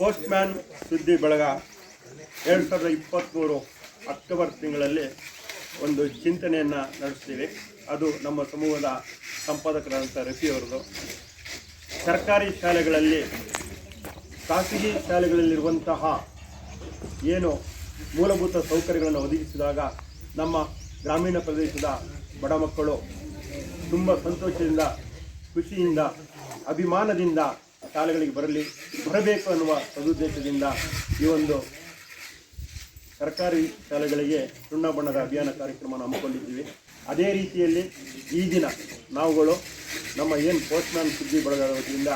Postman ಸುದ್ದಿ ಬಳಗ ಎರಡು ಸಾವಿರದ ಇಪ್ಪತ್ತ್ಮೂರು ಅಕ್ಟೋಬರ್ ತಿಂಗಳಲ್ಲಿ ಒಂದು ಚಿಂತನೆಯನ್ನು ನಡೆಸ್ತೀವಿ. ಅದು ನಮ್ಮ ಸಮೂಹದ ಸಂಪಾದಕರಾದಂಥ ರಫಿ ಅವರದು ಸರ್ಕಾರಿ ಶಾಲೆಗಳಲ್ಲಿ, ಖಾಸಗಿ ಶಾಲೆಗಳಲ್ಲಿರುವಂತಹ ಏನು ಮೂಲಭೂತ ಸೌಕರ್ಯಗಳನ್ನು ಒದಗಿಸಿದಾಗ ನಮ್ಮ ಗ್ರಾಮೀಣ ಪ್ರದೇಶದ ಬಡ ಮಕ್ಕಳು ತುಂಬ ಸಂತೋಷದಿಂದ, ಖುಷಿಯಿಂದ, ಅಭಿಮಾನದಿಂದ ಶಾಲೆಗಳಿಗೆ ಬರಲಿ, ಬರಬೇಕು ಅನ್ನುವ ಸದುದ್ದೇಶದಿಂದ ಈ ಒಂದು ಸರ್ಕಾರಿ ಶಾಲೆಗಳಿಗೆ ಸುಣ್ಣ ಬಣ್ಣದ ಅಭಿಯಾನ ಕಾರ್ಯಕ್ರಮವನ್ನು ಹಮ್ಮಿಕೊಂಡಿದ್ದೀವಿ. ಅದೇ ರೀತಿಯಲ್ಲಿ ಈ ದಿನ ನಾವುಗಳು ನಮ್ಮ ಏನು ಪೋಸ್ಟ್ಮ್ಯಾನ್ ಸುದ್ದಿ ಬಳಗದ ವತಿಯಿಂದ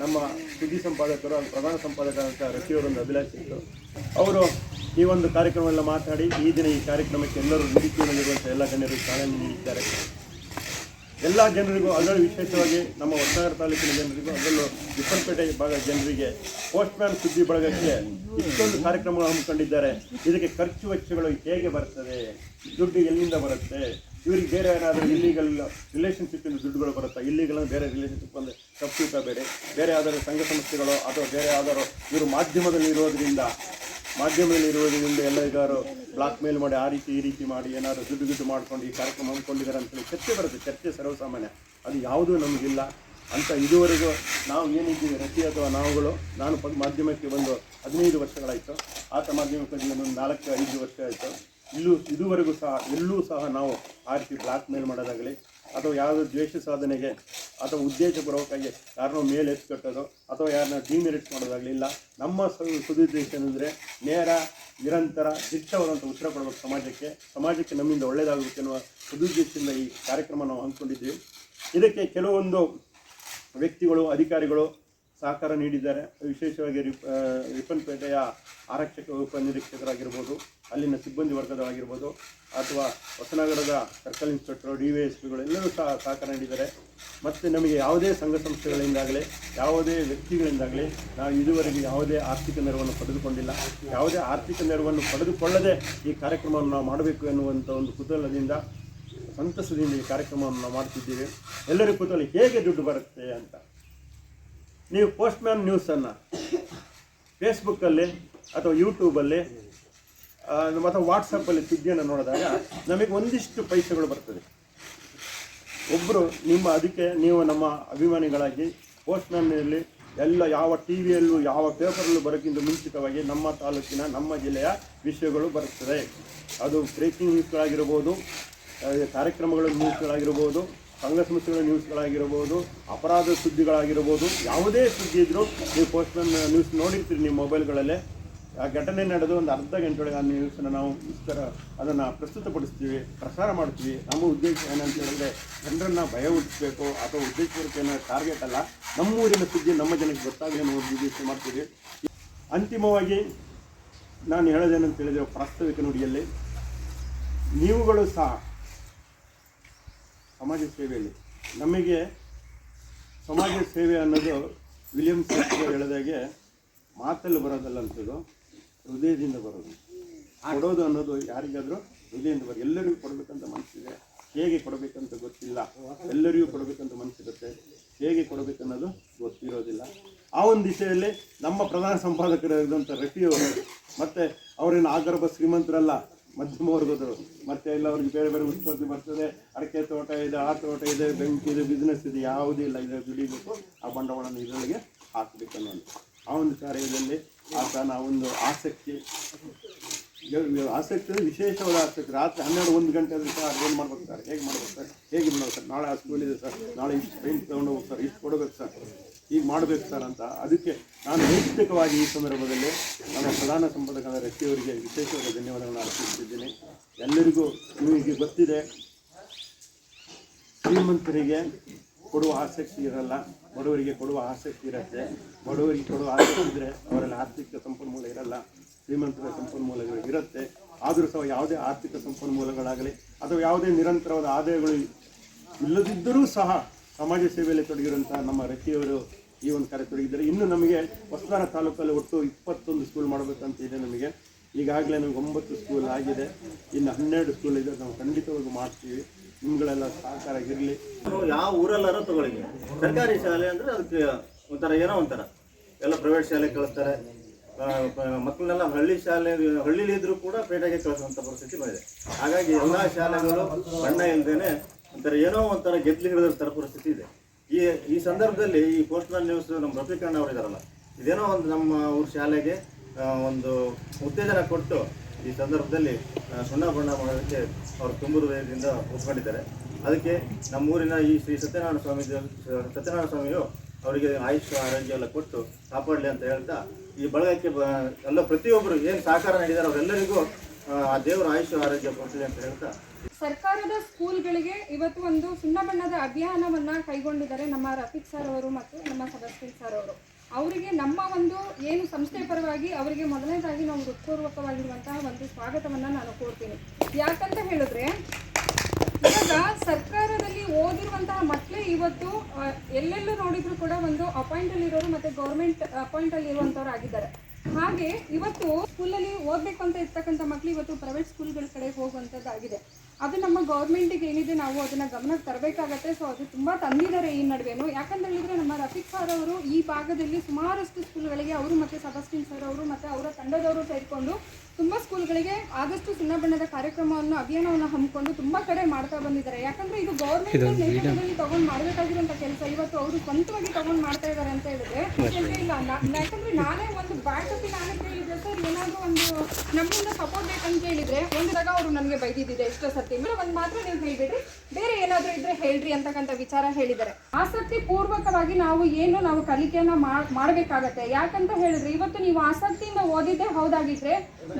ನಮ್ಮ ಸುದ್ದಿ ಸಂಪಾದಕರು ಪ್ರಧಾನ ಸಂಪಾದಕರಾದಂಥ ರತಿಯವರೊಂದು ಅಭಿಲಾಷಿಸಿದರು ಅವರು ಈ ಒಂದು ಕಾರ್ಯಕ್ರಮವೆಲ್ಲ ಮಾತಾಡಿ ಈ ದಿನ ಈ ಕಾರ್ಯಕ್ರಮಕ್ಕೆ ಎಲ್ಲರೂ ನಿರೀಕ್ಷೆಯಲ್ಲಿರುವಂಥ ಎಲ್ಲ ಗಣ್ಯರು ಚಾಲನೆ ನೀಡಿದ್ದಾರೆ. ಎಲ್ಲ ಜನರಿಗೂ ಅದರಲ್ಲಿ ವಿಶೇಷವಾಗಿ ನಮ್ಮ ಹೊಸನಗರ ತಾಲೂಕಿನ ಜನರಿಗೂ ಅದರಲ್ಲೂ ವಿಪ್ಪಲ್ಪೇಟೆ ಭಾಗದ ಜನರಿಗೆ ಪೋಸ್ಟ್ಮ್ಯಾನ್ ಸುದ್ದಿ ಬಳಗಕ್ಕೆ ಇಷ್ಟೊಂದು ಕಾರ್ಯಕ್ರಮ ಹಮ್ಮಿಕೊಂಡಿದ್ದಾರೆ. ಇದಕ್ಕೆ ಖರ್ಚು ವೆಚ್ಚಗಳು ಹೇಗೆ ಬರ್ತದೆ? ದುಡ್ಡು ಎಲ್ಲಿಂದ ಬರುತ್ತೆ? ಇವರಿಗೆ ಬೇರೆ ಏನಾದರೂ ಇಲ್ಲಿಗಲ್ ರಿಲೇಷನ್ಶಿಪ್ಪಿಂದ ದುಡ್ಡುಗಳು ಬರುತ್ತಾ? ಇಲ್ಲಿಗಲ್ ಬೇರೆ ರಿಲೇಷನ್ಶಿಪ್ ಅಂದರೆ ತಪ್ಪಿಸಬೇಡಿ ಬೇರೆ. ಬೇರೆ ಯಾವ್ದಾದ್ರು ಸಂಘ ಸಂಸ್ಥೆಗಳು ಅಥವಾ ಬೇರೆ ಯಾವ್ದಾದ್ರು ಇವರು ಮಾಧ್ಯಮದಲ್ಲಿ ಇರೋದ್ರಿಂದ ಮಾಧ್ಯಮದಲ್ಲಿ ಇರುವುದರಿಂದ ಎಲ್ಲ ಇದಾರು ಬ್ಲಾಕ್ ಮೇಲ್ ಮಾಡಿ ಆ ರೀತಿ ಈ ರೀತಿ ಮಾಡಿ, ಏನಾದರೂ ದುಡ್ಡು ದುಡ್ಡು ಮಾಡ್ಕೊಂಡು ಈ ಕಾರ್ಯಕ್ರಮ ಹಮ್ಮಿಕೊಂಡಿದ್ದಾರೆ ಅಂತೇಳಿ ಚರ್ಚೆ ಬರುತ್ತೆ. ಚರ್ಚೆ ಸರ್ವಸಾಮಾನ್ಯ. ಅದು ಯಾವುದೂ ನಮಗಿಲ್ಲ. ಅಂತ ಇದುವರೆಗೂ ನಾವು ಏನಿದ್ದೀವಿ ರತಿ ಅಥವಾ ನಾವುಗಳು, ನಾನು ಪ- ಮಾಧ್ಯಮಕ್ಕೆ ಬಂದು ಹದಿನೈದು ವರ್ಷಗಳಾಯಿತು. ಆತ ಮಾಧ್ಯಮಕ್ಕೆ ಒಂದು ನಾಲ್ಕು, ಐದು ವರ್ಷ ಆಯಿತು. ಇಲ್ಲೂ, ಇದುವರೆಗೂ ಸಹ, ಎಲ್ಲೂ ಸಹ ನಾವು ಆ ರೀತಿ ಬ್ಲಾಕ್ ಮೇಲ್ ಮಾಡೋದಾಗಲಿ ಅಥವಾ ಯಾವುದೋ ದ್ವೇಷ ಸಾಧನೆಗೆ ಅಥವಾ ಉದ್ದೇಶಪೂರ್ವಕವಾಗಿ ಯಾರನ್ನೋ ಮೇಲೆ ಎತ್ತು ಕಟ್ಟೋದು ಅಥವಾ ಯಾರನ್ನ ಡಿಮೆರಿಟ್ ಮಾಡೋದಾಗಲಿಲ್ಲ, ನಮ್ಮ ಸ- ಸದುದ್ದೇಶ ಏನಂದರೆ ನೇರ, ನಿರಂತರ ದಿಟ್ಟವಾದಂಥ ಉತ್ತರ ಕೊಡಬೇಕು ಸಮಾಜಕ್ಕೆ. ಸಮಾಜಕ್ಕೆ ನಮ್ಮಿಂದ ಒಳ್ಳೆಯದಾಗಬೇಕು ಎನ್ನುವ ಸದುದ್ದೇಶದಿಂದ ಈ ಕಾರ್ಯಕ್ರಮ ನಾವು ಹಂಚ್ಕೊಂಡಿದ್ದೀವಿ. ಇದಕ್ಕೆ ಕೆಲವೊಂದು ವ್ಯಕ್ತಿಗಳು, ಅಧಿಕಾರಿಗಳು ಸಹಕಾರ ನೀಡಿದ್ದಾರೆ. ವಿಶೇಷವಾಗಿ ರಿಪ್ಪನ್ಪೇಟೆಯ ಆರಕ್ಷಕ ಉಪನಿರೀಕ್ಷಕರಾಗಿರ್ಬೋದು ಅಲ್ಲಿನ ಸಿಬ್ಬಂದಿ ವರ್ಗದವಾಗಿರ್ಬೋದು ಅಥವಾ ಹೊಸನಗರದ circle inspector D Y S ಪಿಗಳು ಎಲ್ಲರೂ ಸಹ ಸಹಕಾರ ನೀಡಿದ್ದಾರೆ. ಮತ್ತು ನಮಗೆ ಯಾವುದೇ ಸಂಘ ಸಂಸ್ಥೆಗಳಿಂದಾಗಲಿ, ಯಾವುದೇ ವ್ಯಕ್ತಿಗಳಿಂದಾಗಲಿ ನಾವು ಇದುವರೆಗೆ ಯಾವುದೇ ಆರ್ಥಿಕ ನೆರವನ್ನು ಪಡೆದುಕೊಂಡಿಲ್ಲ. ಯಾವುದೇ ಆರ್ಥಿಕ ನೆರವನ್ನು ಪಡೆದುಕೊಳ್ಳದೆ ಈ ಕಾರ್ಯಕ್ರಮವನ್ನು ನಾವು ಮಾಡಬೇಕು ಎನ್ನುವಂಥ ಒಂದು ಕುತೂಹಲದಿಂದ, ಸಂತಸದಿಂದ ಈ ಕಾರ್ಯಕ್ರಮವನ್ನು ನಾವು ಮಾಡ್ತಿದ್ದೀವಿ. ಎಲ್ಲರಿಗೂ ಕುತೂಹಲ ಹೇಗೆ ದುಡ್ಡು ಬರುತ್ತೆ ಅಂತ. ನೀವು ಪೋಸ್ಟ್ಮ್ಯಾನ್ ನ್ಯೂಸನ್ನು ಫೇಸ್ಬುಕ್ಕಲ್ಲಿ ಅಥವಾ ಯೂಟ್ಯೂಬಲ್ಲಿ ಅಥವಾ ವಾಟ್ಸಪ್ಪಲ್ಲಿ ಸುದ್ದಿಯನ್ನು ನೋಡಿದಾಗ ನಮಗೆ ಒಂದಿಷ್ಟು ಪೈಸೆಗಳು ಬರ್ತದೆ. ಒಬ್ಬರು ನಿಮ್ಮ ಅದಕ್ಕೆ ನೀವು ನಮ್ಮ ಅಭಿಮಾನಿಗಳಾಗಿ ಪೋಸ್ಟ್ಮ್ಯಾನ್ನಲ್ಲಿ ಎಲ್ಲ ಯಾವ ಟಿ ವಿಯಲ್ಲೂ ಯಾವ ಪೇಪರಲ್ಲೂ ಬರೋಕ್ಕಿಂತ ಮುಂಚಿತವಾಗಿ ನಮ್ಮ ತಾಲೂಕಿನ, ನಮ್ಮ ಜಿಲ್ಲೆಯ ವಿಷಯಗಳು ಬರುತ್ತದೆ. ಅದು ಬ್ರೇಕಿಂಗ್ ನ್ಯೂಸ್ಗಳಾಗಿರ್ಬೋದು ಕಾರ್ಯಕ್ರಮಗಳ ನ್ಯೂಸ್ಗಳಾಗಿರ್ಬೋದು ಸಂಘ ಸಂಸ್ಥೆಗಳ ನ್ಯೂಸ್ಗಳಾಗಿರ್ಬೋದು, ಅಪರಾಧ ಸುದ್ದಿಗಳಾಗಿರ್ಬೋದು, ಯಾವುದೇ ಸುದ್ದಿ ಇದ್ದರೂ ನೀವು ಪೋಸ್ಟ್ಮನ್ ನ್ಯೂಸ್ ನೋಡಿರ್ತೀರಿ ನಿಮ್ಮ ಮೊಬೈಲ್ಗಳಲ್ಲೇ. ಆ ಘಟನೆ ನಡೆದು ಒಂದು ಅರ್ಧ ಗಂಟೆಯೊಳಗೆ ಆ ನ್ಯೂಸನ್ನು ನಾವು ಇಷ್ಟರ ಅದನ್ನು ಪ್ರಸ್ತುತಪಡಿಸ್ತೀವಿ, ಪ್ರಸಾರ ಮಾಡ್ತೀವಿ ನಮ್ಮ ಉದ್ದೇಶ ಏನಂತ ಹೇಳಿದ್ರೆ, ಜನರನ್ನು ಭಯ ಹುಟ್ಟಿಸ್ಬೇಕು, ಅಥವಾ ಉದ್ದೇಶಕ್ಕೆ ಏನೋ ಟಾರ್ಗೆಟ್ ಅಲ್ಲ. ನಮ್ಮೂರಿನ ಸುದ್ದಿ ನಮ್ಮ ಜನಕ್ಕೆ ಗೊತ್ತಾಗಲಿ ಅನ್ನೋ ಉದ್ದೇಶ ಮಾಡ್ತೀವಿ. ಅಂತಿಮವಾಗಿ ನಾನು ಹೇಳೋದೇನಂತ ಹೇಳಿದ್ರೆ, ಪ್ರಾಸ್ತಾವಿಕ ನುಡಿಯಲ್ಲಿ, ನೀವುಗಳು ಸಹ ಸಮಾಜ ಸೇವೆಯಲ್ಲಿ. ನಮಗೆ ಸಮಾಜ ಸೇವೆ ಅನ್ನೋದು ವಿಲಿಯಂ ಶೇಕ್ಸ್ಪಿಯರ್ ಹೇಳಿದಾಗೆ ಮಾತಲ್ಲಿ ಬರೋದಲ್ಲ ಅಂತದ್ದು ಹೃದಯದಿಂದ ಬರೋದು. ಕೊಡೋದು ಅನ್ನೋದು ಯಾರಿಗಾದರೂ ಹೃದಯದಿಂದ ಬರೋದು. ಎಲ್ಲರಿಗೂ ಕೊಡಬೇಕಂತ ಮನಸ್ಸಿದೆ ಹೇಗೆ ಕೊಡಬೇಕಂತ ಗೊತ್ತಿಲ್ಲ. ಎಲ್ಲರಿಗೂ ಕೊಡಬೇಕಂತ ಮನಸ್ಸಿರುತ್ತೆ ಹೇಗೆ ಕೊಡಬೇಕನ್ನೋದು ಗೊತ್ತಿರೋದಿಲ್ಲ. ಆ ಒಂದು ದಿಶೆಯಲ್ಲಿ ನಮ್ಮ ಪ್ರಧಾನ ಸಂಪಾದಕರಾಗಿದ್ದಂಥ ರಫಿಯವರು ಮತ್ತು ಅವರೇನು ಆಗರ್ಭ ಶ್ರೀಮಂತರಲ್ಲ ಮಧ್ಯಮ ವರ್ಗದವರು ಮತ್ತೆ ಎಲ್ಲ ಅವ್ರಿಗೆ ಬೇರೆ ಬೇರೆ ಉತ್ಪತ್ತಿ ಬರ್ತದೆ. ಅಡಿಕೆ ತೋಟ ಇದೆ, ಆ ತೋಟ ಇದೆ, ಬೆಂಕಿ ಇದೆ ಬಿಸ್ನೆಸ್ ಇದೆ, ಯಾವುದೂ ಇಲ್ಲ. ಇದೆ ದುಡಿಬೇಕು. ಆ ಬಂಡವಾಳನ ಇದರೊಳಗೆ ಹಾಕಬೇಕು ಅನ್ನೋದು. ಆ ಒಂದು ಕಾರ್ಯದಲ್ಲಿ ಆತ ಒಂದು ಆಸಕ್ತಿ ಆಸಕ್ತಿ ಅಂದರೆ ವಿಶೇಷವಾದ ಆಸಕ್ತಿ. ರಾತ್ರಿ ಹನ್ನೆರಡು, ಒಂದು ಗಂಟೆ ಆದರೆ ಸರ್ ಏನು ಮಾಡ್ಬೇಕು ಸರ್? ಹೇಗೆ ಮಾಡ್ಬೇಕು ಸರ್? ಹೇಗೆ ಮಾಡ್ಬೇಕು ಸರ್? ನಾಳೆ ಆ ಸ್ಕೂಲ್ ಇದೆ ಸರ್. ನಾಳೆ ಇಷ್ಟು ಪೇಂಟ್ ತೊಗೊಂಡು ಹೋಗ್ಬೇಕು ಸರ್. ಇಷ್ಟು ಕೊಡಬೇಕು ಸರ್. ಈಗ ಮಾಡಬೇಕು ಸರ್ ಅಂತ. ಅದಕ್ಕೆ ನಾನು ವೈಯಕ್ತಿಕವಾಗಿ ಈ ಸಂದರ್ಭದಲ್ಲಿ ನಮ್ಮ ಪ್ರಧಾನ ಸಂಪಾದಕರಾದ ರಕ್ಷಿಯವರಿಗೆ ವಿಶೇಷವಾದ ಧನ್ಯವಾದಗಳನ್ನು ಅರ್ಪಿಸುತ್ತಿದ್ದೇನೆ ಎಲ್ಲರಿಗೂ ನಿಮಗೆ ಗೊತ್ತಿದೆ, ಶ್ರೀಮಂತರಿಗೆ ಕೊಡುವ ಆಸಕ್ತಿ ಇರಲ್ಲ, ಬಡವರಿಗೆ ಕೊಡುವ ಆಸಕ್ತಿ ಇರುತ್ತೆ. ಬಡವರಿಗೆ ಕೊಡುವ ಆಸಕ್ತಿ ಇದ್ದರೆ ಅವರಲ್ಲಿ ಆರ್ಥಿಕ ಸಂಪನ್ಮೂಲ ಇರಲ್ಲ. ಶ್ರೀಮಂತರ ಸಂಪನ್ಮೂಲಗಳು ಇರುತ್ತೆ. ಆದರೂ ಸಹ ಯಾವುದೇ ಆರ್ಥಿಕ ಸಂಪನ್ಮೂಲಗಳಾಗಲಿ ಅಥವಾ ಯಾವುದೇ ನಿರಂತರವಾದ ಆದಾಯಗಳು ಇಲ್ಲದಿದ್ದರೂ ಸಹ ಸಮಾಜ ಸೇವೆಯಲ್ಲಿ ತೊಡಗಿರುವಂತಹ ನಮ್ಮ ರಚಿಯವರು ಈ ಒಂದು ಕಾರ್ಯ ತೊಡಗಿದ್ದಾರೆ. ಇನ್ನು ನಮಗೆ ಹೊಸದಾರ ತಾಲೂಕಲ್ಲಿ ಒಟ್ಟು ಇಪ್ಪತ್ತೊಂದು ಸ್ಕೂಲ್ ಮಾಡಬೇಕಂತ ಇದೆ ನಮಗೆ. ಈಗಾಗಲೇ ನಮಗೆ ಒಂಬತ್ತು ಸ್ಕೂಲ್ ಆಗಿದೆ. ಇನ್ನು ಹನ್ನೆರಡು ಸ್ಕೂಲ್ ಇದೆ. ನಾವು ಖಂಡಿತವಾಗಿ ಮಾಡ್ತೀವಿ. ನಿಮ್ಗಳೆಲ್ಲ ಸಹಕಾರ ಇರಲಿ ಯಾವ ಊರಲ್ಲಾರ ತಗೊಳ್ಳಿ. ಸರ್ಕಾರಿ ಶಾಲೆ ಅಂದ್ರೆ ಅದಕ್ಕೆ ಒಂಥರ ಏನೋ ಒಂಥರ. ಎಲ್ಲ ಪ್ರೈವೇಟ್ ಶಾಲೆ ಕಳಿಸ್ತಾರೆ. ಮಕ್ಕಳನ್ನೆಲ್ಲ ಹಳ್ಳಿ ಶಾಲೆ, ಹಳ್ಳಿಲಿ ಇದ್ರೂ ಕೂಡ ಪೇಟೆಗೆ ಕಳಿಸುವಂತ ಪರಿಸ್ಥಿತಿ ಬಂದಿದೆ. ಹಾಗಾಗಿ ಎಲ್ಲಾ ಶಾಲೆಗಳು ಬಣ್ಣ ಇಲ್ಲದೇನೆ ಒಂಥರ ಏನೋ ಒಂಥರ ಗೆದ್ಲಿ ಹಿಡಿದಿರ್ತಾರ ಪರಿಸ್ಥಿತಿ ಇದೆ. ಈ ಈ ಸಂದರ್ಭದಲ್ಲಿ ಈ ಪೋಸ್ಟ್ ಮ್ಯಾನ್ ನ್ಯೂಸ್ ನಮ್ಮ ರಫೀಕಣ್ಣ ಅವರು ಇದಾರಲ್ಲ, ಇದೇನೋ ಒಂದು ನಮ್ಮ ಊರ ಶಾಲೆಗೆ ಒಂದು ಉತ್ತೇಜನ ಕೊಟ್ಟು ಈ ಸಂದರ್ಭದಲ್ಲಿ ಸುಣ್ಣ ಬಣ್ಣ ಮಾಡೋದಕ್ಕೆ ಅವರು ತುಂಬ ವೇಗದಿಂದ ಒಪ್ಕೊಂಡಿದ್ದಾರೆ ಅದಕ್ಕೆ ನಮ್ಮೂರಿನ ಈ ಶ್ರೀ ಸತ್ಯನಾರಾಯಣ ಸ್ವಾಮಿ ಸತ್ಯನಾರಾಯಣ ಸ್ವಾಮಿಯು ಅವರಿಗೆ ಆಯುಷ್ ಆರೋಗ್ಯ ಎಲ್ಲ ಕೊಟ್ಟು ಕಾಪಾಡಲಿ ಅಂತ ಹೇಳ್ತಾ ಈ ಬಳಗಕ್ಕೆ ಎಲ್ಲ ಪ್ರತಿಯೊಬ್ಬರು ಏನು ಸಹಕಾರ ನೀಡಿದ್ದಾರೆ ಅವರೆಲ್ಲರಿಗೂ ಆ, ಆ ದೇವರ ಆಯುಷ್ ಆರೋಗ್ಯ ಕೊಡಲಿ ಅಂತ ಹೇಳ್ತಾ. ಸರ್ಕಾರದ ಸ್ಕೂಲ್ಗಳಿಗೆ ಇವತ್ತು ಒಂದು ಸುಣ್ಣ ಬಣ್ಣದ ಅಭಿಯಾನವನ್ನ ಕೈಗೊಂಡಿದ್ದಾರೆ ನಮ್ಮ ರಫೀಕ್ ಸರ್ ಅವರು ಮತ್ತು ನಮ್ಮ ಸದಸ್ಯ ಸರ್ ಅವರು. ಅವರಿಗೆ ನಮ್ಮ ಒಂದು ಏನು ಸಂಸ್ಥೆ ಪರವಾಗಿ ಅವರಿಗೆ ಮೊದಲನೇದಾಗಿ ನಾವು ಹೃತ್ಪೂರ್ವಕವಾಗಿರುವಂತಹ ಒಂದು ಸ್ವಾಗತವನ್ನ ನಾನು ಕೋರ್ತೀನಿ ಯಾಕಂತ ಹೇಳಿದ್ರೆ ಇವಾಗ ಸರ್ಕಾರದಲ್ಲಿ ಓದಿರುವಂತಹ ಮಕ್ಕಳೇ ಇವತ್ತು ಎಲ್ಲೆಲ್ಲೂ ನೋಡಿದ್ರು ಕೂಡ ಒಂದು ಅಪಾಯಿಂಟ್ ಅಲ್ಲಿ ಇರೋರು ಮತ್ತೆ ಗೌರ್ಮೆಂಟ್ ಅಪಾಯಿಂಟ್ ಅಲ್ಲಿ ಇರುವಂತವ್ರು ಆಗಿದ್ದಾರೆ. ಹಾಗೆ ಇವತ್ತು ಸ್ಕೂಲಲ್ಲಿ ಓದ್ಬೇಕು ಅಂತ ಇರ್ತಕ್ಕಂಥ ಮಕ್ಕಳು ಇವತ್ತು ಪ್ರೈವೇಟ್ ಸ್ಕೂಲ್ಗಳ ಕಡೆ ಹೋಗುವಂಥದ್ದಾಗಿದೆ ಅದು ನಮ್ಮ ಗೌರ್ಮೆಂಟಿಗೆ ಏನಿದೆ ನಾವು ಅದನ್ನ ಗಮನಕ್ಕೆ ತರಬೇಕಾಗತ್ತೆ. ಸೊ ಅದು ತುಂಬಾ ತಂದಿದ್ದಾರೆ ಈ ನಡುವೆನು. ಯಾಕಂತ ಹೇಳಿದ್ರೆ ನಮ್ಮ ರಫೀಕ್ ಸರ್ ಅವರು ಈ ಭಾಗದಲ್ಲಿ ಸುಮಾರಷ್ಟು ಸ್ಕೂಲ್ಗಳಿಗೆ ಅವರು ಮತ್ತೆ ಸಬಸ್ಟಿನ್ ಸರ್ ಅವರು ಮತ್ತೆ ಅವರ ತಂಡದವರು ಸೇರಿಕೊಂಡು ತುಂಬಾ ಸ್ಕೂಲ್ಗಳಿಗೆ ಆದಷ್ಟು ಸುಣ್ಣ ಬಣ್ಣದ ಕಾರ್ಯಕ್ರಮವನ್ನು ಅಭಿಯಾನವನ್ನು ಹಮ್ಮಿಕೊಂಡು ತುಂಬಾ ಕಡೆ ಮಾಡ್ತಾ ಬಂದಿದ್ದಾರೆ. ಯಾಕಂದ್ರೆ ಇದು ಗೌರ್ಮೆಂಟ್ ನೇತೃತ್ವದಲ್ಲಿ ತಗೊಂಡ್ ಮಾಡಬೇಕಾಗಿರುವಂತ ಕೆಲಸ. ಇವತ್ತು ಅವರು ಸ್ವಂತವಾಗಿ ತಗೊಂಡ್ ಮಾಡ್ತಾ ಇದ್ದಾರೆ ಅಂತ ಹೇಳಿದ್ರೆ ಯಾಕಂದ್ರೆ ಇಲ್ಲ ಯಾಕಂದ್ರೆ ನಾನೇ ಒಂದು ಬ್ಯಾಕಪ್ ನಾನೇ ಕೇಳಿದ್ರೆ ಸರ್. ಏನಾದ್ರು ಒಂದು ನಮ್ಮಿಂದ ಸಪೋರ್ಟ್ ಬೇಕಂತ ಹೇಳಿದ್ರೆ ಒಂದಾಗ ಅವರು ನನಗೆ ಬೈದಿದ್ದಿದೆ ಎಷ್ಟೋ ಸರ್ತಿ. ಮೇಲೆ ಒಂದ್ ಮಾತ್ರ ನೀವು ಹೇಳ್ಬೇಡ್ರಿ. ಬೇರೆ ಏನಾದ್ರೂ ಇದ್ರೆ ಹೇಳ್ರಿ ಅಂತಕ್ಕಂಥ ವಿಚಾರ ಹೇಳಿದ್ದಾರೆ. ಆಸಕ್ತಿ ಪೂರ್ವಕವಾಗಿ ನಾವು ಏನು ನಾವು ಕಲಿಕೆಯನ್ನ ಮಾಡ್ಬೇಕಾಗತ್ತೆ. ಯಾಕಂತ ಹೇಳಿದ್ರೆ ಇವತ್ತು ನೀವು ಆಸಕ್ತಿಯಿಂದ ಓದಿದ್ದೆ ಹೌದಾಗಿದ್ರೆ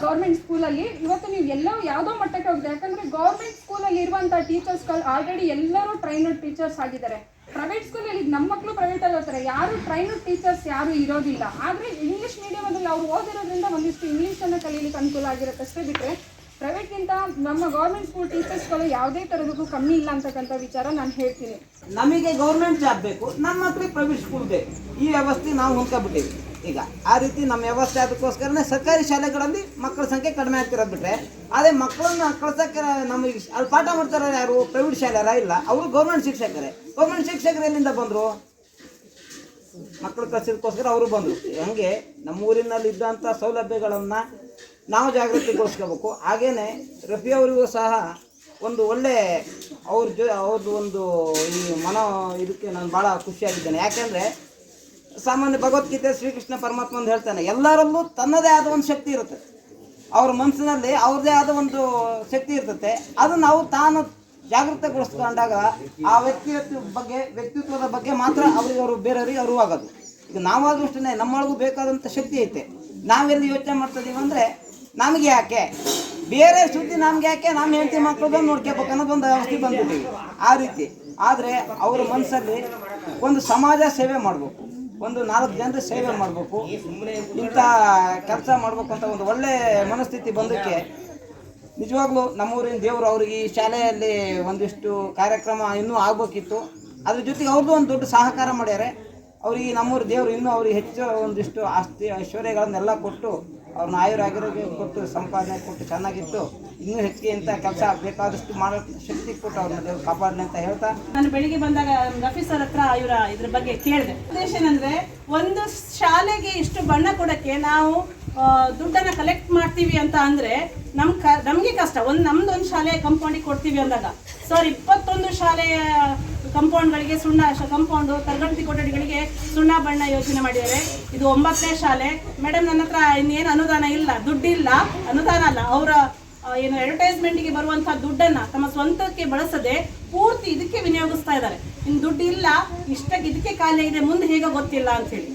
ಗೌರ್ಮೆಂಟ್ ಸ್ಕೂಲಲ್ಲಿ ಇವತ್ತು ನೀವು ಎಲ್ಲೋ ಯಾವುದೋ ಮಟ್ಟಕ್ಕೆ ಹೋಗಿದೆ ಯಾಕಂದ್ರೆ ಗೌರ್ಮೆಂಟ್ ಸ್ಕೂಲಲ್ಲಿ ಇರುವಂತಹ ಟೀಚರ್ಸ್ಗಳು ಆಲ್ರೆಡಿ ಎಲ್ಲರೂ ಟ್ರೈನಡ್ ಟೀಚರ್ಸ್ ಆಗಿದ್ದಾರೆ. ಪ್ರೈವೇಟ್ ಸ್ಕೂಲಲ್ಲಿ ನಮ್ಮ ಮಕ್ಕಳು ಪ್ರೈವೇಟ್ ಅಲ್ಲಿ ಓದ್ತಾರೆ. ಯಾರು ಟ್ರೈನಡ್ ಟೀಚರ್ಸ್ ಯಾರು ಇರೋದಿಲ್ಲ. ಆದ್ರೆ ಇಂಗ್ಲಿಷ್ ಮೀಡಿಯಮಲ್ಲಿ ಅವ್ರು ಓದಿರೋದ್ರಿಂದ ಒಂದಿಷ್ಟು ಇಂಗ್ಲಿಷ್ ಅನ್ನ ಕಲೀಲಿಕ್ಕೆ ಅನುಕೂಲ ಆಗಿರುತ್ತೆ. ಅಷ್ಟೇ ಬಿಟ್ರೆ ಪ್ರೈವೇಟ್ಗಿಂತ ನಮ್ಮ ಗೌರ್ಮೆಂಟ್ ಸ್ಕೂಲ್ ಟೀಚರ್ಸ್ಗಳು ಯಾವುದೇ ಥರದಕ್ಕೂ ಕಮ್ಮಿ ಇಲ್ಲ ಅಂತಕ್ಕಂಥ ವಿಚಾರ ನಾನು ಹೇಳ್ತೀನಿ. ನಮಗೆ ಗೌರ್ಮೆಂಟ್ ಜಾಬ್ ಬೇಕು. ನಮ್ಮ ಮಕ್ಕಳಿಗೆ ಪ್ರೈವೇಟ್ ಸ್ಕೂಲ್ ಬೇಕು. ಈ ವ್ಯವಸ್ಥೆ ನಾವು ಹೊಂದ್ಕೊಬಿಟ್ಟಿವಿ ಈಗ ಆ ರೀತಿ ನಮ್ಮ ವ್ಯವಸ್ಥೆ ಅದಕ್ಕೋಸ್ಕರನೇ ಸರ್ಕಾರಿ ಶಾಲೆಗಳಲ್ಲಿ ಮಕ್ಕಳ ಸಂಖ್ಯೆ ಕಡಿಮೆ ಆಗ್ತಿರೋದು ಬಿಟ್ರೆ ಅದೇ ಮಕ್ಕಳನ್ನ ಕಳ್ಸಕ್ಕೆ ನಮಗೆ ಅಲ್ಲಿ ಪಾಠ ಮಾಡ್ತಾರೆ ಯಾರು ಪ್ರೈವೇಟ್ ಶಾಲೆಯಾರ ಇಲ್ಲ, ಅವರು ಗೌರ್ಮೆಂಟ್ ಶಿಕ್ಷಕರೇ. ಗೌರ್ಮೆಂಟ್ ಶಿಕ್ಷಕರು ಎಲ್ಲಿಂದ ಬಂದರು? ಮಕ್ಕಳು ಕಳ್ಸಿದಕ್ಕೋಸ್ಕರ ಅವರು ಬಂದರು. ಹಂಗೆ ನಮ್ಮ ಊರಿನಲ್ಲಿ ಇದ್ದಂಥ ಸೌಲಭ್ಯಗಳನ್ನು ನಾವು ಜಾಗೃತಿಗೊಳಿಸ್ಕೋಬೇಕು. ಹಾಗೇನೆ ರಫಿ ಅವರಿಗೂ ಸಹ ಒಂದು ಒಳ್ಳೆ ಅವ್ರ ಜೊ, ಅವ್ರದ್ದು ಒಂದು ಈ ಮನೋ, ಇದಕ್ಕೆ ನಾನು ಭಾಳ ಖುಷಿಯಾಗಿದ್ದೇನೆ. ಯಾಕೆಂದರೆ ಸಾಮಾನ್ಯ ಭಗವದ್ಗೀತೆ ಶ್ರೀಕೃಷ್ಣ ಪರಮಾತ್ಮ ಅಂತ ಹೇಳ್ತಾನೆ, ಎಲ್ಲರಲ್ಲೂ ತನ್ನದೇ ಆದ ಒಂದು ಶಕ್ತಿ ಇರುತ್ತೆ. ಅವ್ರ ಮನಸ್ಸಿನಲ್ಲಿ ಅವ್ರದೇ ಆದ ಒಂದು ಶಕ್ತಿ ಇರ್ತತೆ ಅದು ನಾವು ತಾನು ಜಾಗೃತಗೊಳಿಸ್ಕೊಂಡಾಗ ಆ ವ್ಯಕ್ತಿಯ ಬಗ್ಗೆ, ವ್ಯಕ್ತಿತ್ವದ ಬಗ್ಗೆ ಮಾತ್ರ ಅವ್ರಿಗೆ ಅವರು ಬೇರೆಯವ್ರಿಗೆ ಅರಿವಾಗೋದು. ಈಗ ನಾವಾದ್ರೂ ಅಷ್ಟೇ ನಮ್ಮೊಳಗೂ ಬೇಕಾದಂಥ ಶಕ್ತಿ ಐತೆ. ನಾವೆಲ್ಲಿ ಯೋಚನೆ ಮಾಡ್ತಿದ್ದೀವಿ ಅಂದರೆ, ನಮಗೆ ಯಾಕೆ? ಬೇರೆ ಸುದ್ದಿ ನಮ್ಗೆ ಯಾಕೆ? ನಮ್ಮ ಹೆಂಡತಿ ಮಕ್ಕಳು ನೋಡ್ಕೋಬೇಕು ಅನ್ನೋದೊಂದು ವ್ಯವಸ್ಥೆ ಬಂದ್ಬಿಟ್ಟಿವಿ ಆ ರೀತಿ. ಆದರೆ ಅವ್ರ ಮನಸ್ಸಲ್ಲಿ ಒಂದು ಸಮಾಜ ಸೇವೆ ಮಾಡಬೇಕು. ಒಂದು ನಾಲ್ಕು ಜನರ ಸೇವೆ ಮಾಡಬೇಕು. ಇಂಥ ಕೆಲಸ ಮಾಡಬೇಕು ಅಂತ ಒಂದು ಒಳ್ಳೆ ಮನಸ್ಥಿತಿ ಬಂದಕ್ಕೆ ನಿಜವಾಗ್ಲೂ ನಮ್ಮೂರಿನ ದೇವರು ಅವ್ರಿಗೆ ಈ ಶಾಲೆಯಲ್ಲಿ ಒಂದಿಷ್ಟು ಕಾರ್ಯಕ್ರಮ ಇನ್ನೂ ಆಗಬೇಕಿತ್ತು. ಅದ್ರ ಜೊತೆಗೆ ಅವ್ರದ್ದು ಒಂದು ದೊಡ್ಡ ಸಹಕಾರ ಮಾಡ್ಯಾರೆ. ಅವ್ರಿಗೆ ನಮ್ಮೂರು ದೇವರು ಇನ್ನೂ ಅವ್ರಿಗೆ ಹೆಚ್ಚು ಒಂದಿಷ್ಟು ಆಸ್ತಿ ಐಶ್ವರ್ಯಗಳನ್ನೆಲ್ಲ ಕೊಟ್ಟು ಅವ್ರನ್ನ ಆಯುರಾಗಿರೋಗೆ ಕೊಟ್ಟು ಸಂಪಾದನೆ ಕೊಟ್ಟು ಚೆನ್ನಾಗಿಟ್ಟು ಇನ್ನೂ ಹೆಚ್ಚಿಗೆ ಇಂಥ ಕೆಲಸ ಬೇಕಾದಷ್ಟು ಮಾಡೋ ಶಕ್ತಿ ಕೊಟ್ಟು ಅವ್ರನ್ನ ದೇವ್ರು ಅಂತ ಹೇಳ್ತಾ. ನಾನು ಬೆಳಿಗ್ಗೆ ಬಂದಾಗ ಸರ್ ಹತ್ರ ಇವರ ಇದ್ರ ಬಗ್ಗೆ ಕೇಳಿದೆ. ಉದ್ದೇಶ ಏನಂದ್ರೆ, ಒಂದು ಶಾಲೆಗೆ ಇಷ್ಟು ಬಣ್ಣ ಕೊಡಕ್ಕೆ ನಾವು ದುಡ್ಡನ್ನ ಕಲೆಕ್ಟ್ ಮಾಡ್ತೀವಿ ಅಂತ ಅಂದ್ರೆ, ನಮ್ ನಮ್ಗೆ ಕಷ್ಟ. ಒಂದ್ ನಮ್ದೊಂದು ಶಾಲೆ ಕಂಪೌಂಡಿಗೆ ಕೊಡ್ತೀವಿ ಅಂದಾಗ. ಸರ್, ಇಪ್ಪತ್ತೊಂದು ಶಾಲೆಯ ಕಂಪೌಂಡ್ಗಳಿಗೆ ಸುಣ್ಣ ಕಂಪೌಂಡು ತರಗತಿ ಕೊಠಡಿಗಳಿಗೆ ಸುಣ್ಣ ಬಣ್ಣ ಯೋಜನೆ ಮಾಡಿದ್ದಾರೆ. ಇದು ಒಂಬತ್ತನೇ ಶಾಲೆ. ಮೇಡಮ್ ನನ್ನ ಹತ್ರ ಇನ್ನೇನು ಅನುದಾನ ಇಲ್ಲ, ದುಡ್ಡಿಲ್ಲ. ಅನುದಾನ ಅಲ್ಲ. ಅವರ ಏನು ಅಡ್ವರ್ಟೈಸ್ಮೆಂಟ್ಗೆ ಬರುವಂತಹ ದುಡ್ಡನ್ನ ತಮ್ಮ ಸ್ವಂತಕ್ಕೆ ಬಳಸದೆ ಪೂರ್ತಿ ಇದಕ್ಕೆ ವಿನಿಯೋಗಿಸ್ತಾ ಇದ್ದಾರೆ. ಇನ್ನು ದುಡ್ಡು ಇಲ್ಲ, ಇಷ್ಟಕ್ಕೆ ಇದಕ್ಕೆ ಖಾಲಿ ಇದೆ, ಮುಂದೆ ಹೇಗೆ ಗೊತ್ತಿಲ್ಲ ಅಂತ ಹೇಳಿ.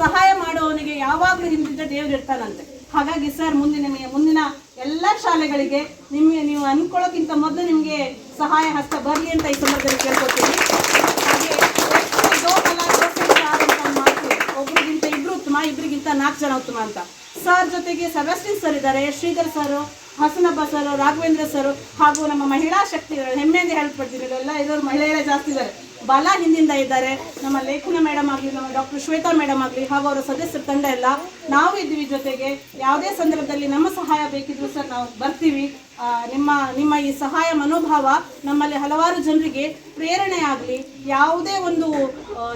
ಸಹಾಯ ಮಾಡುವವನಿಗೆ ಯಾವಾಗಲೂ ಹಿಂದಿದ್ದ ದೇವರು ಇರ್ತಾನಂತೆ. ಹಾಗಾಗಿ ಸರ್, ಮುಂದಿನ ಮುಂದಿನ ಎಲ್ಲ ಶಾಲೆಗಳಿಗೆ ನಿಮಗೆ ನೀವು ಅನ್ಕೊಳ್ಳೋಕ್ಕಿಂತ ಮೊದಲು ನಿಮಗೆ ಸಹಾಯ ಹಸ್ತ ಬರಲಿ ಅಂತ ಈ ಸಂದರ್ಭದಲ್ಲಿ ಕೇಳ್ಕೊತೀನಿ ಹಾಗೆ. ಒಬ್ರಿಗಿಂತ ಇಬ್ರು ಉತ್ತಮ, ಇಬ್ರಿಗಿಂತ ನಾಲ್ಕು ಜನ ಉತ್ತಮ ಅಂತ. ಸರ್ ಜೊತೆಗೆ ಸೆಬಾಸ್ಟಿನ್ ಸರ್ ಇದ್ದಾರೆ, Sridhar sir Hasanabba sir Raghavendra sir ಹಾಗೂ ನಮ್ಮ ಮಹಿಳಾ ಶಕ್ತಿ ಹೆಮ್ಮೆಯಿಂದ ಹೇಳ್ಪಡ್ತೀನಿ ಎಲ್ಲ ಇರೋರು ಮಹಿಳೆಯರೇ ಜಾಸ್ತಿ ಇದ್ದಾರೆ. ಬಲ ಹಿಂದಿಂದ ಇದ್ದಾರೆ. ನಮ್ಮ ಲೇಖನ ಮೇಡಮ್ ಆಗಲಿ, ನಮ್ಮ ಡಾಕ್ಟರ್ ಶ್ವೇತಾ ಮೇಡಮ್ ಆಗಲಿ, ಹಾಗೂ ಅವರ ಸದಸ್ಯರ ತಂಡ ಎಲ್ಲ, ನಾವು ಇದ್ದೀವಿ ಜೊತೆಗೆ. ಯಾವುದೇ ಸಂದರ್ಭದಲ್ಲಿ ನಮ್ಮ ಸಹಾಯ ಬೇಕಿದ್ರು ಸರ್ ನಾವು ಬರ್ತೀವಿ. ನಿಮ್ಮ ನಿಮ್ಮ ಈ ಸಹಾಯ ಮನೋಭಾವ ನಮ್ಮಲ್ಲಿ ಹಲವಾರು ಜನರಿಗೆ ಪ್ರೇರಣೆ ಆಗಲಿ. ಯಾವುದೇ ಒಂದು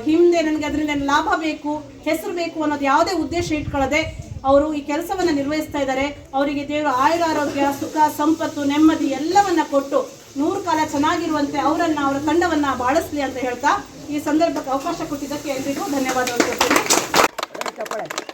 ಹಿಂದೆ ನನಗೆ ಅದರಿಂದ ಲಾಭ ಬೇಕು, ಹೆಸರು ಬೇಕು ಅನ್ನೋದು ಯಾವುದೇ ಉದ್ದೇಶ ಇಟ್ಕೊಳ್ಳದೆ ಅವರು ಈ ಕೆಲಸವನ್ನು ನಿರ್ವಹಿಸ್ತಾ ಇದ್ದಾರೆ. ಅವರಿಗೆ ದೇವರು ಆಯುರಾರೋಗ್ಯ ಸುಖ, ಸಂಪತ್ತು, ನೆಮ್ಮದಿ ಎಲ್ಲವನ್ನ ಕೊಟ್ಟು ನೂರು ಕಾಲ ಚೆನ್ನಾಗಿರುವಂತೆ ಅವರನ್ನ, ಅವರ ತಂಡವನ್ನ ಬಾಳಿಸ್ಲಿ ಅಂತ ಹೇಳ್ತಾ ಈ ಸಂದರ್ಭಕ್ಕೆ ಅವಕಾಶ ಕೊಟ್ಟಿದ್ದಕ್ಕೆ ಎಲ್ರಿಗೂ ಧನ್ಯವಾದಗಳು. ಕೊಡ್ತೀನಿ